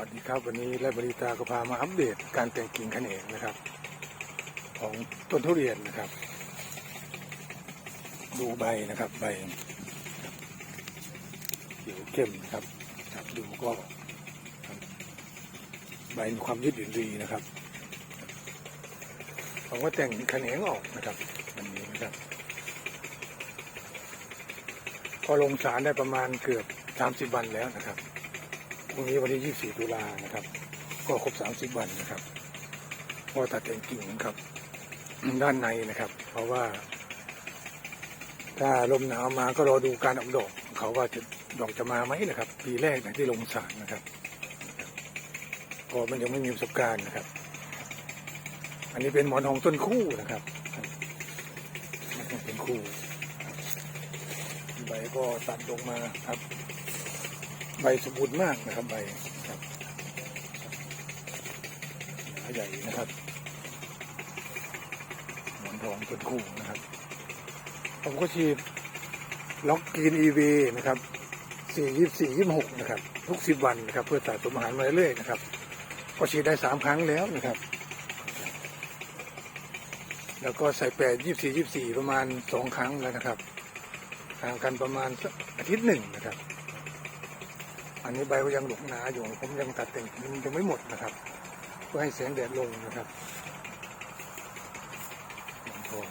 วัสดีครับวันนี้และบริตาก็พามาอัปเดตการแต่งกิ่งขนงนะครับ ของต้นทุเรียนนะครับ ดูใบนะครับใบเขียวเข้มนะครับครับดูก็ใบมีความยืดหยุ่นดีนะครับผมก็แต่งขนงออกนะครับวันนี้นะครับก็ลงสารได้ประมาณเกือบ30วันแล้วนะครับ พรุ่งนี้วันที่ 24 ตุลานะครับ ก็ครบ 30 วันนะครับก็ตัดแต่งกิ่งครับด้านในนะครับ เพราะว่า ถ้าลมหนาวมาก็รอดูการออกดอกเขาว่าจะดอกจะมาไหมนะครับ ปีแรกนะที่ลงสารนะครับก็มันยังไม่มีประสบการณ์นะครับ อันนี้เป็นหมอนทองต้นคู่นะครับเป็นคู่ใบก็ตัดลงมาครับ ใบสมบูรณ์มากนะครับใบครับหนาใหญ่นะครับหมอนทองต้นคู่นะครับ ผมก็ฉีดล็อกกีนอีวีนะครับสี่ยี่สี่ยี่หกนะครับ ทุกสิบวันนะครับ เพื่อสะสมอาหารมาเรื่อยๆนะครับ ก็ฉีดได้สามครั้งแล้วนะครับ แล้วก็ใส่แปดยี่สี่ยี่สี่ประมาณสองครั้งแล้วนะครับห่างกันประมาณอาทิตย์หนึ่งนะครับ อันนี้ใบก็ยังหลงหนาอยู่ ผมยังตัดแต่งมันยังไม่หมดนะครับ เพื่อให้แสงแดดลงนะครับมอนทอง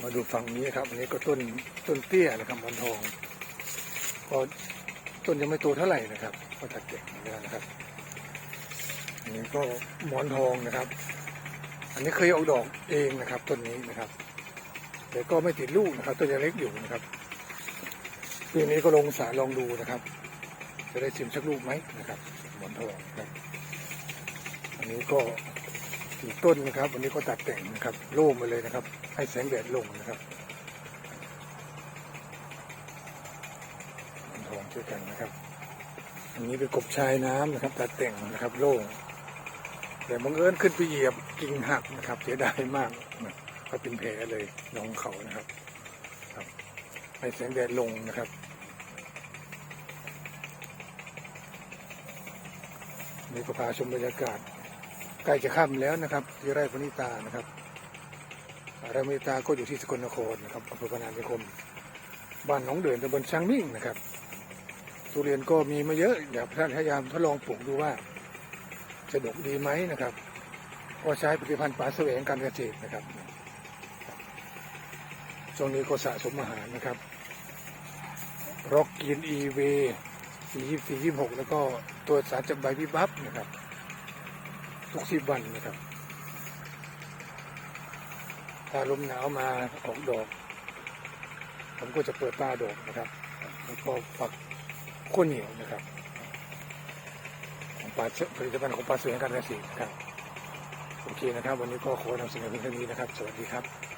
มาดูฝั่งนี้ครับ อันนี้ก็ต้นต้นเตี้ยนะครับมอนทอง ก็ต้นยังไม่โตเท่าไหร่นะครับ ก็ตัดแต่งแล้วนะครับอันนี้ก็หมอนทองนะครับ อันนี้เคยเอาดอกเองนะครับ ต้นนี้นะครับแต่ก็ไม่ติดลูกนะครับ ต้นยังเล็กอยู่นะครับ ปีนี้ก็ลงสารลองดูนะครับ จะได้ชิมสักลูกไหมนะครับหมอนทองครับ อันนี้ก็อีกต้นนะครับอันนี้ก็ตัดแต่งนะครับ โล่งมาเลยนะครับ ให้แสงแดดลงนะครับหมอนทองช่วยกันนะครับ อันนี้เป็นกบชายน้ำนะครับ ตัดแต่งนะครับโล่งแต่บังเอิญขึ้นไปเหยียบกิ่งหักนะครับ เสียดายมากนะก็เป็นแผลเลยน้องเขานะครับ ให้แสงแดดลงนะครับ นี่ก็พาชมบรรยากาศ ใกล้จะค่ำแล้วนะครับ ที่ไร่พนิตานะครับไร่พนิตาก็อยู่ที่สกลนครนะครับอำเภอพนานิคม บ้านหนองเดินตำบลช้างมิ่งนะครับทุเรียนก็มีมาเยอะอยากท่านพยายามทดลองปลูกดูว่า จะดกดีไหมนะครับก็ใช้ผลิตภัณฑ์ป่าแสวงการเกษตรนะครับช่วงนี้ก็สะสมอาหารนะครับ ร็อกกินอีเวสี่ยี่สี่ยี่หกแล้วก็ตัวสารจับใบวิบับนะครับ ทุกสิบวันนะครับ ถ้าลมหนาวมาออกดอก ผมก็จะเปิดตาดอกนะครับ แล้วก็ฝักข้าวเหนียวนะครับของปลาเชผลิตภัณฑ์ของปลาเสือการเกษตรครับ โอเคนะครับ วันนี้ก็ขอนำเสนอเพียงเท่านี้นะครับ สวัสดีครับ